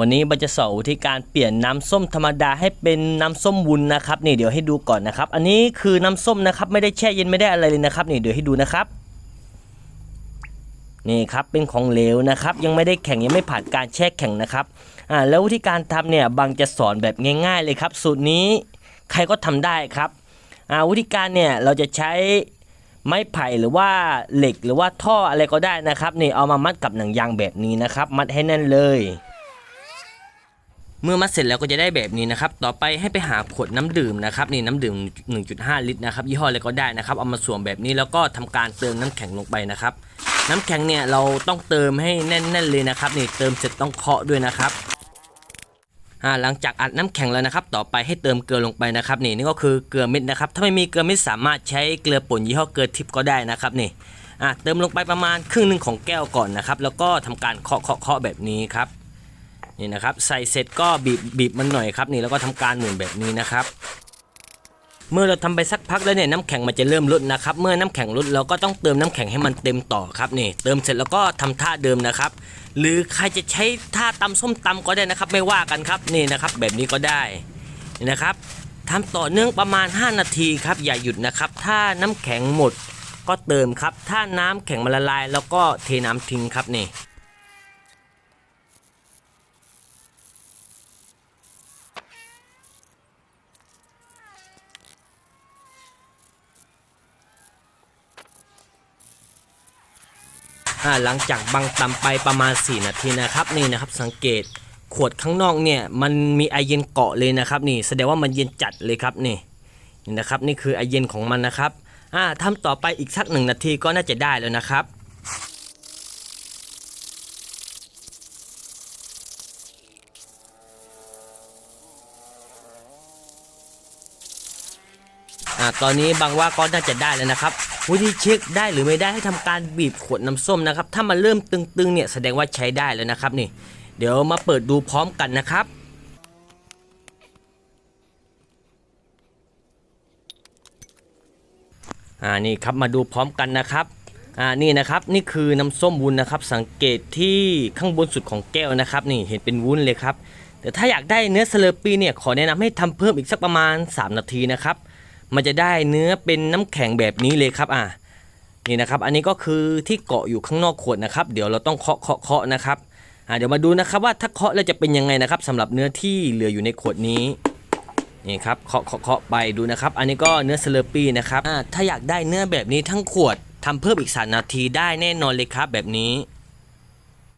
วันนี้บันจะสอนวิธีการเปลี่ยนน้ำส้มธรรมดาให้เป็นน้ำส้มวุ้นนะครับนี่เดี๋ยวให้ดูก่อนนะครับ อันนี้คือน้ำส้มนะครับไม่ได้แช่เย็นไม่ได้อะไรเลยนะครับนี่เดี๋ยวให้ดูนะครับนี่ครับเป็นของเหลวนะครับ ยังไม่ได้แข็งยังไม่ผ่านการแช่แข็งนะครับอ่าแล้ววิธีการทำเนี่ยบางจะสอนแบบง่าย ๆ เลยครับ สูตรนี้ใครก็ทำได้ครับอ่าวิธีการเนี่ยเราจะใช้ไม้ไผ่หรือว่าเหล็กหรือว่าท่ออะไรก็ได้นะครับนี่เอามามัดกับหนังยางแบบนี้นะครับ มัดให้แน่นเลย เมื่อมัดเสร็จแล้วก็จะได้แบบนี้นะครับ ต่อไปให้ไปหาขวดน้ำดื่มนะครับนี่น้ำดื่ม 1.5 ลิตรนะครับยี่ห้ออะไรก็ได้นะครับเอามาสวมแบบนี้แล้วก็ทำการเติมน้ำแข็งลงไปนะครับ น้ำแข็งเนี่ยเราต้องเติมให้แน่น ๆเลยนะครับนี่เติมเสร็จต้องเคาะด้วยนะครับอ่าหลังจากอัดน้ำแข็งแล้วนะครับ ต่อไปให้เติมเกลือลงไปนะครับนี่นี่ก็คือเกลือเม็ดนะครับ ถ้าไม่มีเกลือเม็ดสามารถใช้เกลือป่นยี่ห้อเกลือทิพย์ก็ได้นะครับนี่อ่าเติมลงไปประมาณครึ่งหนึ่งของแก้วก่อนนะครับ แล้วก็ทำการเคาะเคาะเคาะแบบนี้ครับ นี่นะครับใส่เสร็จก็บีบบีบมันหน่อยครับนี่แล้วก็ทำการหมุนแบบนี้นะครับ เมื่อเราทำไปสักพักแล้วเนี่ยน้ำแข็งมันจะเริ่มลดนะครับ เมื่อน้ำแข็งลดเราก็ต้องเติมน้ำแข็งให้มันเต็มต่อครับนี่เติมเสร็จแล้วก็ทำท่าเดิมนะครับ หรือใครจะใช้ท่าตำส้มตำก็ได้นะครับ ไม่ว่ากันครับนี่นะครับ แบบนี้ก็ได้นี่นะครับทำต่อเนื่องประมาณ 5 นาทีครับอย่าหยุดนะครับ ถ้าน้ำแข็งหมดก็เติมครับ ถ้าน้ำแข็งมันละลาย แล้วก็เทน้ำทิ้งครับนี่ หลังจากบังตำไปประมาณ 4 นาทีนะครับนี่นะครับสังเกตขวดข้างนอกเนี่ยมันมีไอเย็นเกาะเลยนะครับนี่แสดงว่ามันเย็นจัดเลยครับนี่นี่นะครับนี่คือไอเย็นของมันนะครับอ่าทำต่อไปอีกสักหนึ่งนาทีก็น่าจะได้แล้วนะครับ อ่าตอนนี้บางว่าก็น่าจะได้แล้วนะครับ วิธีเช็คได้หรือไม่ได้ให้ทำการบีบขวดน้ำส้มนะครับ ถ้ามันเริ่มตึงๆเนี่ยแสดงว่าใช้ได้แล้วนะครับนี่ เดี๋ยวมาเปิดดูพร้อมกันนะครับอ่านี่ครับมาดูพร้อมกันนะครับอ่านี่นะครับนี่คือน้ำส้มวุ้นนะครับ สังเกตที่ข้างบนสุดของแก้วนะครับ นี่เห็นเป็นวุ้นเลยครับแต่ถ้าอยากได้เนื้อสเลอร์ปีเนี่ยขอแนะนำให้ทำเพิ่มอีกสักประมาณ 3 นาทีนะครับ มันจะได้เนื้อเป็นน้ำแข็งแบบนี้เลยครับอ่านี่นะครับ อันนี้ก็คือที่เกาะอยู่ข้างนอกขวดนะครับ เดี๋ยวเราต้องเคาะเคาะเคาะนะครับอ่าเดี๋ยวมาดูนะครับว่าถ้าเคาะแล้วจะเป็นยังไงนะครับสำหรับเนื้อที่เหลืออยู่ในขวดนี้นี่ครับเคาะเคาะเคาะไปดูนะครับ อันนี้ก็เนื้อสเลปี้นะครับอ่าถ้าอยากได้เนื้อแบบนี้ทั้งขวดทำเพิ่มอีก3นาทีได้แน่นอนเลยครับแบบนี้